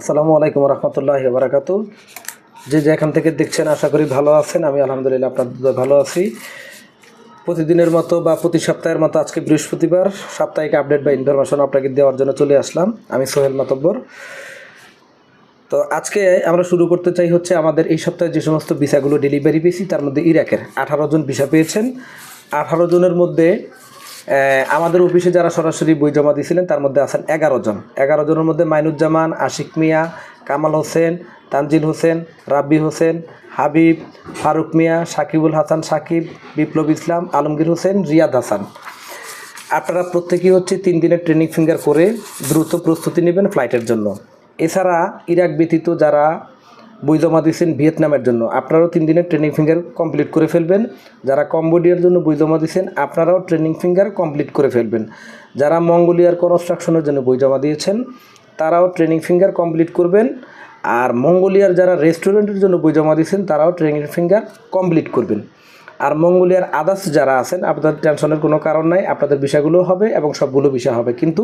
আসসালামু আলাইকুম রহমতুল্লাহ বারাকাতু যে যেখান থেকে দেখছেন, আশা করি ভালো আছেন। আমি আলহামদুলিল্লাহ আপনাদের দোয়ায় ভালো আছি। প্রতিদিনের মতো বা প্রতি সপ্তাহের মতো আজকে বৃহস্পতিবার, সাপ্তাহিক আপডেট বা ইনফরমেশন আপনাকে দেওয়ার জন্য চলে আসলাম। আমি সোহেল মাতব্বর। তো আজকে আমরা শুরু করতে চাই হচ্ছে আমাদের এই সপ্তাহে যে সমস্ত ভিসাগুলো ডেলিভারি পেয়েছি, তার মধ্যে ইরাকের আঠারো জন ভিসা পেয়েছেন। আঠারো জনের মধ্যে আমাদের অফিসে যারা সরাসরি বই জমা দিয়েছিলেন, তার মধ্যে আছেন এগারো জন। এগারো জনের মধ্যে মাইনুজ্জামান, আশিক মিয়া, কামাল হোসেন, তানজিল হোসেন, রাব্বি হোসেন, হাবিব, ফারুক মিয়া, সাকিবুল হাসান সাকিব, বিপ্লব ইসলাম, আলমগীর হোসেন, রিয়াদ হাসান। আপনারা প্রত্যেকেই হচ্ছে তিন দিনের ট্রেনিং ফিঙ্গার করে দ্রুত প্রস্তুতি নেবেন ফ্লাইটের জন্য। এছাড়া ইরাক ব্যতীত যারা বই জমা দিয়েছেন ভিয়েতনামের জন্য। আপনারাও তিন দিনের ট্রেনিং ফিঙ্গার কমপ্লিট করে ফেলবেন। যারা কম্বোডিয়ার জন্য বই জমা দিয়েছেন, আপনারাও ট্রেনিং ফিঙ্গার কমপ্লিট করে ফেলবেন। যারা মঙ্গোলিয়ার কনস্ট্রাকশনের জন্য বই জমা দিয়েছেন, তারাও ট্রেনিং ফিঙ্গার কমপ্লিট করবেন। আর মঙ্গোলিয়ার যারা রেস্টুরেন্টের জন্য বই জমা দিয়েছেন, তারাও ট্রেনিং ফিঙ্গার কমপ্লিট করবেন। আর মঙ্গোলিয়ার আদার্স যারা আছেন, আপনাদের টেনশনের কোনো কারণ নাই, আপনাদের বিষয়গুলো হবে এবং সবগুলো বিষয় হবে। কিন্তু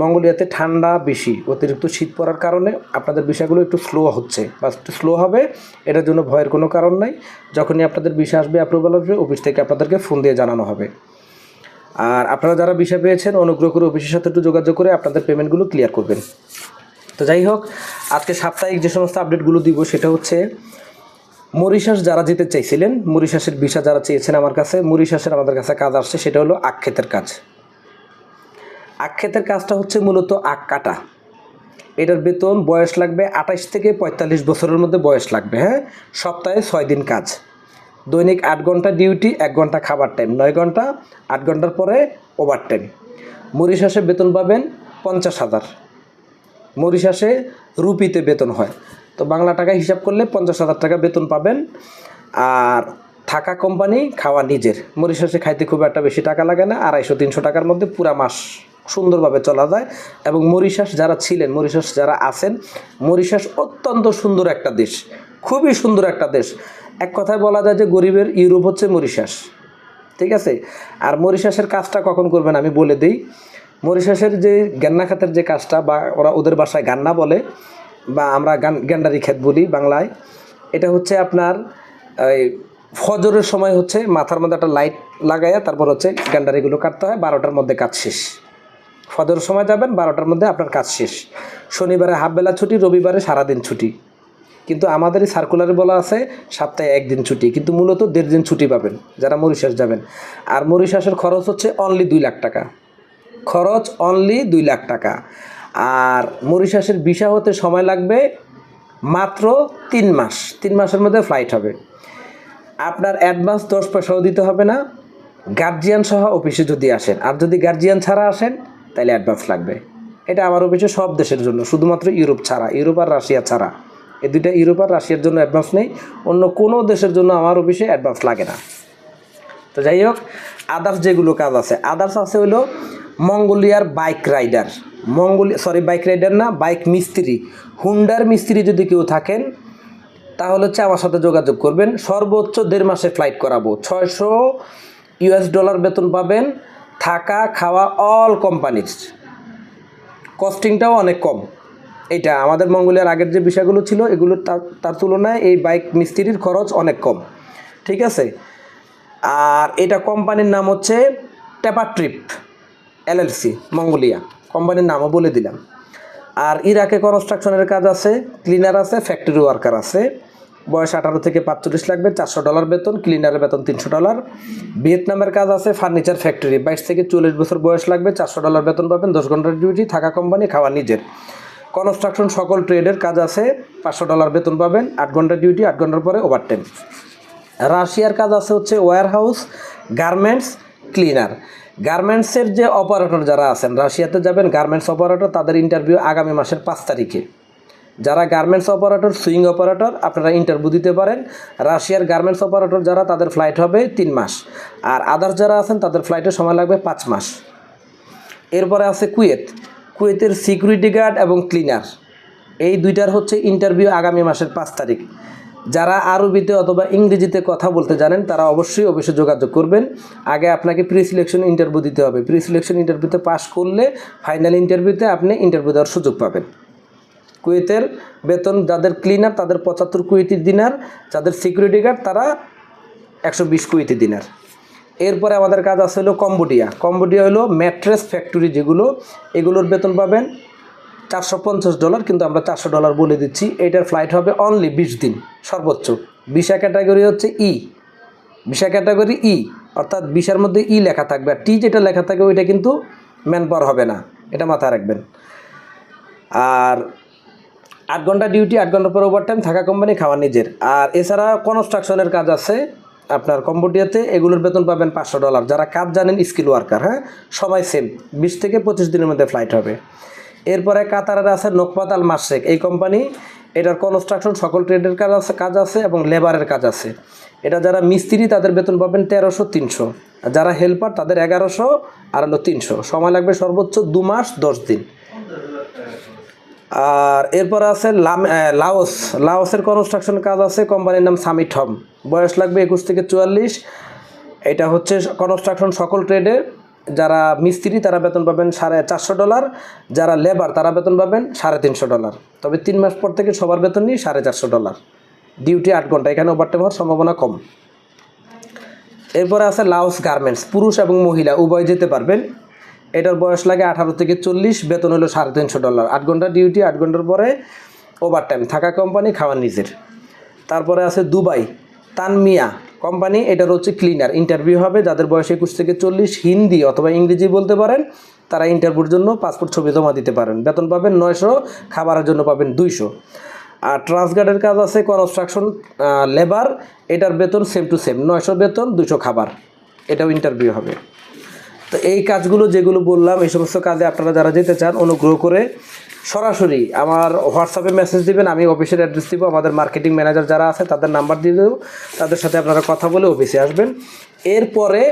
মঙ্গোলিয়াতে ঠান্ডা, বেশি, অতিরিক্ত শীত পড়ার কারণে আপনাদের বিষয়গুলো একটু স্লো হচ্ছে বা একটু স্লো হবে, এটার জন্য ভয়ের কোনো কারণ নাই। যখনই আপনাদের বিষয় আসবে অ্যাপ্রুভাল আসবে অফিস থেকে আপনাদেরকে ফোন দিয়ে জানানো হবে। আর আপনারা যারা বিষয় পেয়েছেন, অনুগ্রহ করে অফিসের সাথে একটু যোগাযোগ করে আপনাদের পেমেন্টগুলো ক্লিয়ার করবেন। তো যাই হোক, আজকে সাপ্তাহিক যে সমস্ত আপডেটগুলো দিব, সেটা হচ্ছে মরিশাস যারা যেতে চাইছিলেন, মরিশাসের ভিসা যারা চেয়েছেন আমার কাছে, মরিশাসের আমাদের কাছে কাজ আসছে, সেটা হলো আক্ষেতের কাজ। আক্ষেতের কাজটা হচ্ছে মূলত আখ কাটা। এটার বেতন বয়স লাগবে আঠাশ থেকে পঁয়তাল্লিশ বছরের মধ্যে বয়স লাগবে হ্যাঁ? সপ্তাহে ছয় দিন কাজ। দৈনিক আট ঘণ্টা ডিউটি, এক ঘণ্টা খাবার টাইম নয় ঘণ্টা, আট ঘণ্টার পরে ওভার টাইম মরিশাসে বেতন পাবেন পঞ্চাশ হাজার। মরিশাসে রুপিতে বেতন হয়। তো বাংলা টাকা হিসাব করলে পঞ্চাশ হাজার টাকা বেতন পাবেন। আর থাকা কোম্পানি খাওয়া নিজের। মরিশাসে খাইতে খুব একটা বেশি টাকা লাগে না, আড়াইশো, তিনশো টাকার মধ্যে পুরা মাস সুন্দরভাবে চলা যায়। এবং মরিশাস যারা ছিলেন, মরিশাস যারা আছেন, মরিশাস অত্যন্ত সুন্দর একটা দেশ, খুবই সুন্দর একটা দেশ। এক কথায় বলা যায় যে গরিবের ইউরোপ হচ্ছে মরিশাস, ঠিক আছে? আর মরিশাসের কাজটা কখন করবেন আমি বলে দিই। মরিশাসের যে গান্না খাতের যে কাজটা বা ওরা ওদের বাসায় গান্না বলে বা আমরা গ্যান্ডারি ক্ষেত বলি বাংলায়, এটা হচ্ছে আপনার ফজরের সময় হচ্ছে মাথার মধ্যে একটা লাইট লাগাইয়া তারপর হচ্ছে গ্যান্ডারিগুলো কাটতে হয়, বারোটার মধ্যে কাজ শেষ। ফজরের সময় যাবেন, বারোটার মধ্যে আপনার কাজ শেষ। শনিবারে হাফ বেলা ছুটি, রবিবারে সারাদিন ছুটি। কিন্তু আমাদের সার্কুলারে বলা আছে, সপ্তাহে একদিন ছুটি। কিন্তু মূলত দেড় দিন ছুটি পাবেন, যারা মরিশাস যাবেন। আর মরিশাসের খরচ হচ্ছে অনলি দুই লাখ টাকা। খরচ অনলি দুই লাখ টাকা। আর মরিশাসের ভিসা হতে সময় লাগবে মাত্র তিন মাস। তিন মাসের মধ্যে ফ্লাইট হবে। আপনার অ্যাডভান্স দশ পয়সাও দিতে হবে না। গার্জিয়ান সহ অফিসে যদি আসেন। আর যদি গার্জিয়ান ছাড়া আসেন, তাহলে অ্যাডভান্স লাগবে। এটা আমার অফিসে সব দেশের জন্য, শুধুমাত্র ইউরোপ ছাড়া, ইউরোপ আর রাশিয়া ছাড়া। এই দুইটা ইউরোপ আর রাশিয়ার জন্য অ্যাডভান্স নেই। অন্য কোনো দেশের জন্য আমার অফিসে অ্যাডভান্স লাগে না। তো যাই হোক আদার্স যেগুলো কাজ আছে আদার্স আছে হলো মঙ্গোলিয়ার bike rider Mongolia sorry bike rider না বাইক মিস্ত্রি। হুন্ডার মিস্ত্রি যদি কেউ থাকেন, তাহলে হচ্ছে আমার সাথে যোগাযোগ করবেন। সর্বোচ্চ দেড় মাসে ফ্লাইট করাবো। ছয়শো ইউএস ডলার বেতন পাবেন, থাকা, খাওয়া অল কোম্পানির কস্টিংটাও অনেক কম। এটা আমাদের মঙ্গোলিয়ার আগের যে বিষয়গুলো ছিল, এগুলো তার তার তুলনায় এই বাইক মিস্ত্রির খরচ অনেক কম। ঠিক আছে? আর এটা কোম্পানির নাম হচ্ছে টেপা ট্রিপ এলএলসি মঙ্গোলিয়া। কোম্পানির নামও বলে দিলাম। আর ইরাকে কনস্ট্রাকশনের কাজ আছে ক্লিনার আছে ফ্যাক্টরি ওয়ার্কার আছে। বয়স আঠারো থেকে পাঁচচল্লিশ লাগবে, চারশো ডলার বেতন ক্লিনারের বেতন তিনশো ডলার। ভিয়েতনামের কাজ আছে ফার্নিচার ফ্যাক্টরি বাইশ থেকে চল্লিশ বছর বয়স লাগবে, চারশো ডলার বেতন পাবেন, দশ ঘণ্টার ডিউটি থাকা কোম্পানি খাওয়া নিজের। কনস্ট্রাকশন সকল ট্রেডের কাজ আছে, পাঁচশো ডলার বেতন পাবেন, আট ঘণ্টার ডিউটি আট ঘণ্টার পরে ওভার টাইম রাশিয়ার কাজ আছে হচ্ছে ওয়্যার হাউস গার্মেন্টস ক্লিনার গার্মেন্টসের যে অপারেটর যারা আছেন, রাশিয়াতে যাবেন গার্মেন্টস অপারেটর তাদের ইন্টারভিউ আগামী মাসের পাঁচ তারিখে। যারা গার্মেন্টস অপারেটর সুইং অপারেটর আপনারা ইন্টারভিউ দিতে পারেন। রাশিয়ার গার্মেন্টস অপারেটর যারা, তাদের ফ্লাইট হবে তিন মাস। আর আদার্স যারা আছেন, তাদের ফ্লাইটে সময় লাগবে পাঁচ মাস। এরপরে আছে কুয়েত কুয়েতের সিকিউরিটি গার্ড এবং ক্লিনার এই দুইটার হচ্ছে ইন্টারভিউ আগামী মাসের পাঁচ তারিখ। যারা আরবিতে অথবা ইংরেজিতে কথা বলতে জানেন, তারা অবশ্যই অবশ্যই যোগাযোগ করবেন। আগে আপনাকে প্রি সিলেকশন ইন্টারভিউ দিতে হবে। প্রি সিলেকশন ইন্টারভিউতে পাস করলে ফাইনাল ইন্টারভিউতে আপনি ইন্টারভিউ দেওয়ার সুযোগ পাবেন। কুয়েতের বেতন, যাদের ক্লিনার তাদের পঁচাত্তর কুয়েতি দিনার, যাদের সিকিউরিটি গার্ড তারা একশো বিশ কুয়েতি দিনার। এরপরে আমাদের কাজ আছে হলো কম্বোডিয়া। কম্বোডিয়া হলো ম্যাট্রেস ফ্যাক্টরি যেগুলো, এগুলোর বেতন পাবেন চারশো পঞ্চাশ ডলার, কিন্তু আমরা চারশো ডলার বলে দিচ্ছি। এটার ফ্লাইট হবে অনলি বিশ দিন, সর্বোচ্চ। বিশা ক্যাটাগরি হচ্ছে ই বিশা ক্যাটাগরি ই অর্থাৎ বিশার মধ্যে ই লেখা থাকবে। আর টি যেটা লেখা থাকবে, ওইটা কিন্তু ম্যান পাওয়ার হবে না। এটা মাথায় রাখবেন। আর আট ঘণ্টা ডিউটি আট ঘণ্টা পর ওভার টাইম থাকা কোম্পানি খাওয়া নিজের। আর এছাড়া কনস্ট্রাকশনের কাজ আছে। আপনার কম্বোডিয়াতে এগুলোর বেতন পাবেন পাঁচশো ডলার। যারা কাজ জানেন স্কিল ওয়ার্কার হ্যাঁ? সবাই সেম বিশ থেকে পঁচিশ দিনের মধ্যে ফ্লাইট হবে। এরপরে কাতারের আছে নোকপাত আল মাসেক এই কোম্পানি, এটার কনস্ট্রাকশন সকল ট্রেডের কাজ আছে কাজ আছে এবং লেবারের কাজ আছে। এটা যারা মিস্ত্রি, তাদের বেতন পাবেন তেরোশো, তিনশো। যারা হেল্পার তাদের এগারোশো আর হলো তিনশো। সময় লাগবে সর্বোচ্চ দু মাস, দশ দিন। আর এরপর আছে লাম লাওস। লাওসের কনস্ট্রাকশন কাজ আছে, কোম্পানির নাম সামিট হম। বয়স লাগবে একুশ থেকে চুয়াল্লিশ। এটা হচ্ছে কনস্ট্রাকশন সকল ট্রেডে যারা মিস্ত্রি, তারা বেতন পাবেন সাড়ে চারশো ডলার। যারা লেবার, তারা বেতন পাবেন সাড়ে তিনশো ডলার। তবে তিন মাস পর থেকে সবার বেতন নিয়ে সাড়ে চারশো ডলার। ডিউটি আট ঘণ্টা, এখানে ওভারটাইম হওয়ার সম্ভাবনা কম। এরপরে আছে লাউস গার্মেন্টস পুরুষ এবং মহিলা, উভয় যেতে পারবেন। এটার বয়স লাগে আঠারো থেকে চল্লিশ, বেতন হলো সাড়ে তিনশো ডলার। আট ঘণ্টা ডিউটি, আট ঘণ্টার পরে ওভার টাইম থাকা কোম্পানি, খাওয়া নিজের। তারপরে আছে দুবাই, তানমিয়া কোম্পানি, এটার হচ্ছে ক্লিনার ইন্টারভিউ হবে, যাদের বয়স একুশ থেকে চল্লিশ, হিন্দি অথবা ইংরেজি বলতে পারেন, তারা ইন্টারভিউর জন্য পাসপোর্ট ছবি জমা দিতে পারেন। বেতন পাবেন নয়শো, খাবারের জন্য পাবেন দুইশো। আর ট্রান্সগার্ডের কাজ আছে কনস্ট্রাকশন লেবার এটার বেতন সেম টু সেম নয়শো বেতন দুশো খাবার। এটাও ইন্টারভিউ হবে। তো এই কাজগুলো যেগুলো বললাম, এই সমস্ত কাজে আপনারা যারা যেতে চান, অনুগ্রহ করে সরাসরি আমার হোয়াটসঅ্যাপে মেসেজ দিবেন, আমি অফিসের অ্যাড্রেস দিব, আমাদের মার্কেটিং ম্যানেজার যারা আছে তাদের নাম্বার দিয়ে দেবো, তাদের সাথে আপনারা কথা বলে অফিসে আসবেন। এরপরে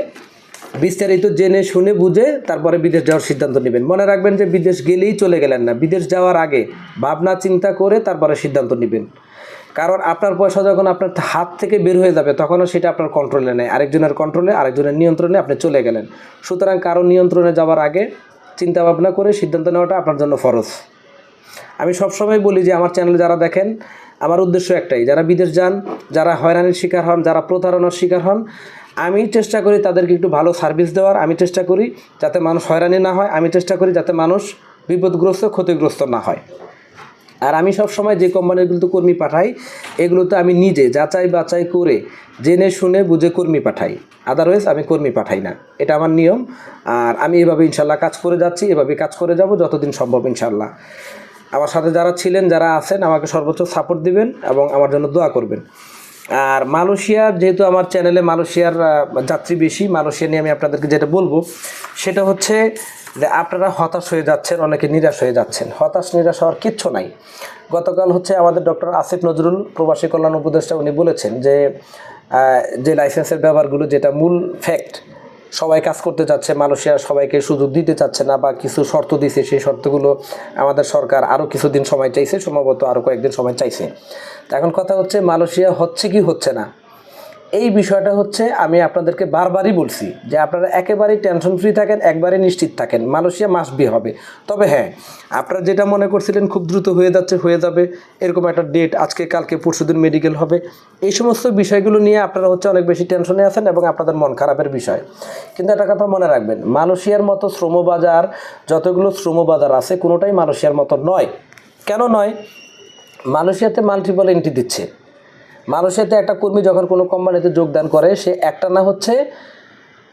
বিস্তারিত জেনে শুনে বুঝে তারপরে বিদেশ যাওয়ার সিদ্ধান্ত নেবেন। মনে রাখবেন যে বিদেশ গেলেই চলে গেলেন না। বিদেশ যাওয়ার আগে ভাবনা, চিন্তা করে তারপরে সিদ্ধান্ত নেবেন। কারণ আপনার পয়সা যখন আপনার হাত থেকে বের হয়ে যাবে, তখনও সেটা আপনার কন্ট্রোলে নেই। আরেকজনের কন্ট্রোলে আরেকজনের নিয়ন্ত্রণে আপনি চলে গেলেন। সুতরাং কারও নিয়ন্ত্রণে যাওয়ার আগে চিন্তা ভাবনা করে সিদ্ধান্ত নেওয়াটা আপনার জন্য ফরজ। আমি সবসময় বলি যে আমার চ্যানেল যারা দেখেন, আমার উদ্দেশ্য একটাই, যারা বিদেশ যান, যারা হয়রানির শিকার হন, যারা প্রতারণার শিকার হন, আমি চেষ্টা করি তাদেরকে একটু ভালো সার্ভিস দেওয়ার, আমি চেষ্টা করি যাতে মানুষ হয়রানি না হয়, আমি চেষ্টা করি যাতে মানুষ বিপদগ্রস্ত, ক্ষতিগ্রস্ত না হয়। আর আমি সব সময় যে কোম্পানিগুলোতে কর্মী পাঠাই, এগুলোতে আমি নিজে যাচাই বাছাই করে জেনে শুনে বুঝে কর্মী পাঠাই। আদারওয়াইজ আমি কর্মী পাঠাই না। এটা আমার নিয়ম। আর আমি এভাবে ইনশাল্লাহ কাজ করে যাচ্ছি, এভাবে কাজ করে যাব যতদিন সম্ভব ইনশাল্লাহ। আমার সাথে যারা ছিলেন, যারা আছেন, আমাকে সর্বোচ্চ সাপোর্ট দিবেন এবং আমার জন্য দোয়া করবেন। আর মালয়েশিয়ার যেহেতু আমার চ্যানেলে মালয়েশিয়ার যাত্রী বেশি, মালয়েশিয়া নিয়ে আমি আপনাদেরকে যেটা বলব, সেটা হচ্ছে যে আপনারা হতাশ হয়ে যাচ্ছেন, অনেকে নিরাশ হয়ে যাচ্ছেন। হতাশ, নিরাশ হওয়ার কিচ্ছু নাই। গতকাল হচ্ছে আমাদের ডক্টর আসিফ নজরুল, প্রবাসী কল্যাণ উপদেষ্টা, উনি বলেছেন যে যে লাইসেন্সের ব্যবহারগুলো, যেটা মূল ফ্যাক্ট সবাই কাজ করতে চাচ্ছে মালয়েশিয়া সবাইকে সুযোগ দিতে চাচ্ছে না বা কিছু শর্ত দিছে, সেই শর্তগুলো আমাদের সরকার আরও কিছুদিন সময় চাইছে, সম্ভবত আরও কয়েকদিন সময় চাইছে। এখন কথা হচ্ছে, মালয়েশিয়া হচ্ছে কি হচ্ছে না? এই বিষয়টা হচ্ছে আমি আপনাদেরকে বারবারই বলছি যে আপনারা একেবারেই টেনশন ফ্রি থাকেন একবারে নিশ্চিত থাকেন। মালয়েশিয়া মাস বি হবে। তবে হ্যাঁ আপনারা যেটা মনে করছিলেন খুব দ্রুত হয়ে যাচ্ছে, হয়ে যাবে। এরকম একটা ডেট আজকে, কালকে পরশুদিন মেডিকেল হবে। এই সমস্ত বিষয়গুলো নিয়ে আপনারা হচ্ছে অনেক বেশি টেনশনে আছেন এবং আপনাদের মন খারাপের বিষয়। কিন্তু একটা কথা মনে রাখবেন, মালয়েশিয়ার মতো শ্রমবাজার, যতগুলো শ্রমবাজার আছে কোনোটাই মালয়েশিয়ার মতো নয়। কেন নয়? মালয়েশিয়াতে মাল্টিপল এন্ট্রি দিচ্ছে। মালয়েশিয়াতে একটা কর্মী যখন কোনো কোম্পানিতে যোগদান করে, সে একটা না হচ্ছে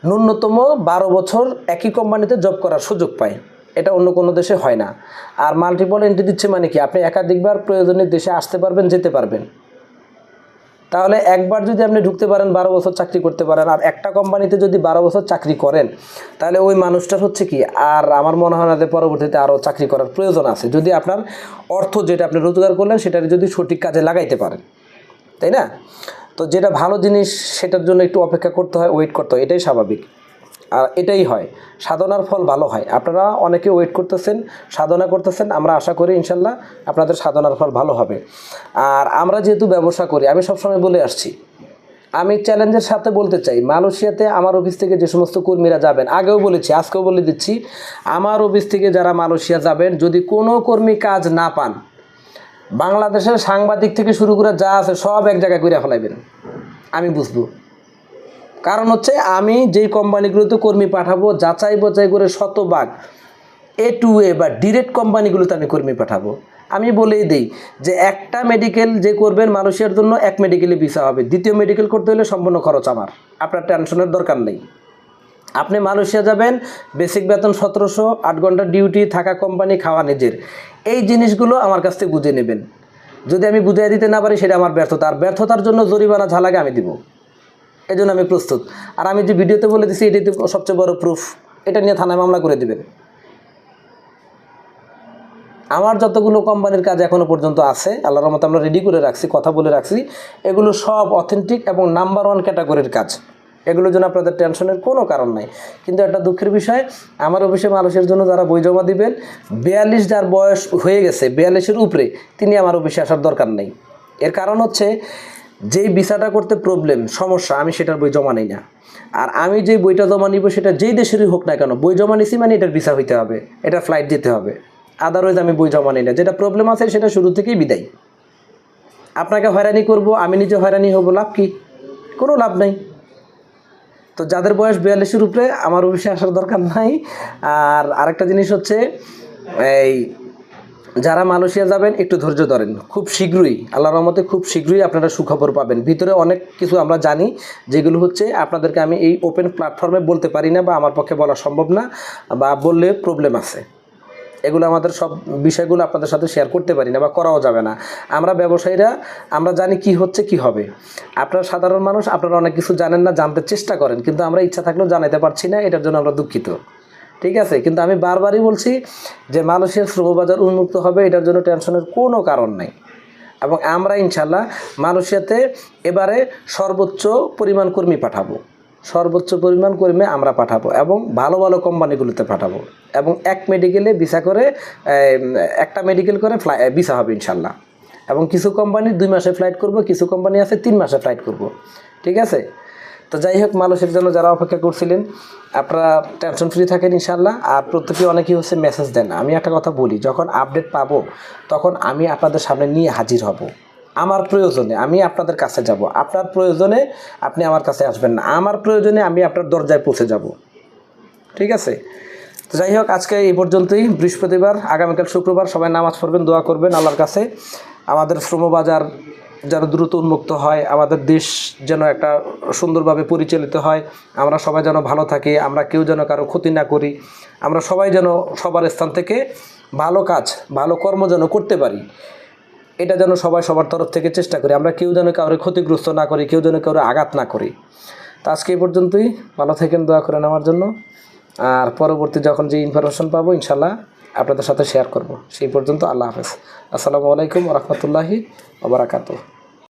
ন্যূনতম বারো বছর একই কোম্পানিতে জব করার সুযোগ পায়। এটা অন্য কোনো দেশে হয় না। আর মাল্টিপল এন্ট্রি দিচ্ছে মানে কি? আপনি একাধিকবার প্রয়োজনে দেশে আসতে পারবেন, যেতে পারবেন। তাহলে একবার যদি আপনি ঢুকতে পারেন, বারো বছর চাকরি করতে পারেন, আর একটা কোম্পানিতে যদি বারো বছর চাকরি করেন, তাহলে ওই মানুষটার হচ্ছে কি? আর আমার মনে হয় না যে পরবর্তীতে আরও চাকরি করার প্রয়োজন আছে। যদি আপনার অর্থ যেটা আপনি রোজগার করলেন সেটা যদি সঠিক কাজে লাগাইতে পারেন। তাই না? তো যেটা ভালো জিনিস সেটার জন্য একটু অপেক্ষা করতে হয় ওয়েট করতে হয়, এটাই স্বাভাবিক। আর এটাই হয়, সাধনার ফল ভালো হয়। আপনারা অনেকে ওয়েট করতেছেন, সাধনা করতেছেন, আমরা আশা করি ইনশাল্লাহ আপনাদের সাধনার ফল ভালো হবে। আর আমরা যেহেতু ব্যবসা করি, আমি সবসময় বলে আসছি, আমি চ্যালেঞ্জের সাথে বলতে চাই, মালয়েশিয়াতে আমার অফিস থেকে যে সমস্ত কর্মীরা যাবেন, আগেও বলেছি, আজকেও বলে দিচ্ছি, আমার অফিস থেকে যারা মালয়েশিয়া যাবেন, যদি কোনো কর্মী কাজ না পান বাংলাদেশের সাংবাদিক থেকে শুরু করে যা আছে সব এক জায়গায় করে ফেলাইবেন। আমি বুঝব। কারণ হচ্ছে আমি যেই কোম্পানিগুলোতে কর্মী পাঠাবো, যাচাই বাছাই করে শতভাগ এ টু এ বা ডিরেক্ট কোম্পানিগুলোতে আমি কর্মী পাঠাবো। আমি বলেই দিই যে একটা মেডিকেল যে করবেন মানুষের জন্য এক মেডিকেলে ভিসা হবে। দ্বিতীয় মেডিকেল করতে হলে সম্পূর্ণ খরচ আমার। আপনার টেনশনের দরকার নেই। আপনি মালয়েশিয়া যাবেন বেসিক বেতন সতেরোশো, আট ঘণ্টা ডিউটি থাকা কোম্পানি খাওয়া নিজের। এই জিনিসগুলো আমার কাছ থেকে বুঝে নেবেন। যদি আমি বুঝিয়ে দিতে না পারি, সেটা আমার ব্যর্থতা। আর ব্যর্থতার জন্য জরিমানা ঝালাকে আমি দিব। এই জন্য আমি প্রস্তুত। আর আমি যে ভিডিওতে বলে দিচ্ছি এটি সবচেয়ে বড় প্রুফ এটা নিয়ে থানায় মামলা করে দেবেন। আমার যতগুলো কোম্পানির কাজ এখনও পর্যন্ত আছে, আল্লাহর রহমতে আমরা রেডি করে রাখছি, কথা বলে রাখছি, এগুলো সব অথেন্টিক এবং নাম্বার ওয়ান ক্যাটাগরির কাজ। এগুলোর জন্য আপনাদের টেনশনের কোনো কারণ নাই। কিন্তু একটা দুঃখের বিষয়, আমার অফিসে মানুষের জন্য যারা বই জমা দিবেন, বিয়াল্লিশ যার বয়স হয়ে গেছে, বিয়াল্লিশের উপরে, তিনি আমার অফিসে আসার দরকার নেই। এর কারণ হচ্ছে, যেই ভিসাটা করতে প্রবলেম সমস্যা, আমি সেটার বই জমা নেই না। আর আমি যে বইটা জমা নিব, সেটা যেই দেশেরই হোক না কেন, বই জমা নিছি মানে এটার ভিসা হইতে হবে, এটা ফ্লাইট যেতে হবে। আদারওয়াইজ আমি বই জমা নিই না। যেটা প্রবলেম আছে, সেটা শুরু থেকেই বিদায়। আপনাকে হয়রানি করব, আমি নিজে হয়রানি হব, লাভ কি? কোনো লাভ নাই। তো যাদের বয়স বিয়াল্লিশের উপরে, আমার অফিসে আসার দরকার নাই। আর আরেকটা জিনিস হচ্ছে, এই যারা মালয়েশিয়া যাবেন, একটু ধৈর্য ধরেন। খুব শীঘ্রই আল্লাহ রহমতে খুব শীঘ্রই আপনারা সুখবর পাবেন। ভিতরে অনেক কিছু আমরা জানি, যেগুলো হচ্ছে আপনাদেরকে আমি এই ওপেন প্ল্যাটফর্মে বলতে পারি না বা আমার পক্ষে বলা সম্ভব না বা বললে প্রবলেম আছে। এগুলো আমাদের সব বিষয়গুলো আপনাদের সাথে শেয়ার করতে পারি না বা করাও যাবে না। আমরা ব্যবসায়ীরা, আমরা জানি কি হচ্ছে, কি হবে। আপনারা সাধারণ মানুষ, আপনারা অনেক কিছু জানেন না, জানতে চেষ্টা করেন, কিন্তু আমরা ইচ্ছা থাকলেও জানাতে পারছি না, এটার জন্য আমরা দুঃখিত। ঠিক আছে? কিন্তু আমি বারবারই বলছি যে মানুষের শ্রমবাজার উন্মুক্ত হবে, এটার জন্য টেনশনের কোনো কারণ নাই। এবং আমরা ইনশাল্লাহ মানুষেতে এবারে সর্বোচ্চ পরিমাণ কর্মী পাঠাবো। সর্বোচ্চ পরিমাণ কর্মী আমরা পাঠাবো এবং ভালো ভালো কোম্পানিগুলোতে পাঠাবো এবং এক মেডিকেলে ভিসা করে একটা মেডিকেল করে ফ্লাই ভিসা হবে ইনশাল্লাহ। এবং কিছু কোম্পানি দুই মাসে ফ্লাইট করব, কিছু কোম্পানি আছে তিন মাসে ফ্লাইট করব। ঠিক আছে? তো যাই হোক মানুষের জন্য যারা অপেক্ষা করছিলেন, আপনারা টেনশন ফ্রি থাকেন ইনশাল্লাহ। আর প্রত্যেকে অনেকেই হচ্ছে মেসেজ দেন। আমি একটা কথা বলি, যখন আপডেট পাবো, তখন আমি আপনাদের সামনে নিয়ে হাজির হব। আমার প্রয়োজনে আমি আপনাদের কাছে যাব। আপনার প্রয়োজনে আপনি আমার কাছে আসবেন না। আমার প্রয়োজনে আমি আপনার দরজায় পৌঁছে যাব। ঠিক আছে? তো যাই হোক, আজকে এই পর্যন্তই। বৃহস্পতিবার, আগামীকাল শুক্রবার সবাই নামাজ পড়বেন, দোয়া করবেন আল্লাহর কাছে। আমাদের শ্রমবাজার যেন দ্রুত উন্মুক্ত হয়, আমাদের দেশ যেন একটা সুন্দরভাবে পরিচালিত হয়। আমরা সবাই যেন ভালো থাকি, আমরা কেউ যেন কারও ক্ষতি না করি। আমরা সবাই যেন সবার স্থান থেকে ভালো কাজ, ভালো কর্ম যেন করতে পারি। এটা যেন সবাই সবার তরফ থেকে চেষ্টা করি। আমরা কেউ যেন কাউরে ক্ষতিগ্রস্ত না করি, কেউ যেন কাউরে আঘাত না করি। তো আজকে এই পর্যন্তই। ভালো থাকেন, দোয়া করেন আমার জন্য। আর পরবর্তী যখন যে ইনফরমেশন পাবো ইনশাল্লাহ আপনাদের সাথে শেয়ার করব। সেই পর্যন্ত আল্লাহ হাফেজ। আসসালামু আলাইকুম রহমতুল্লাহি ওবরাকাতু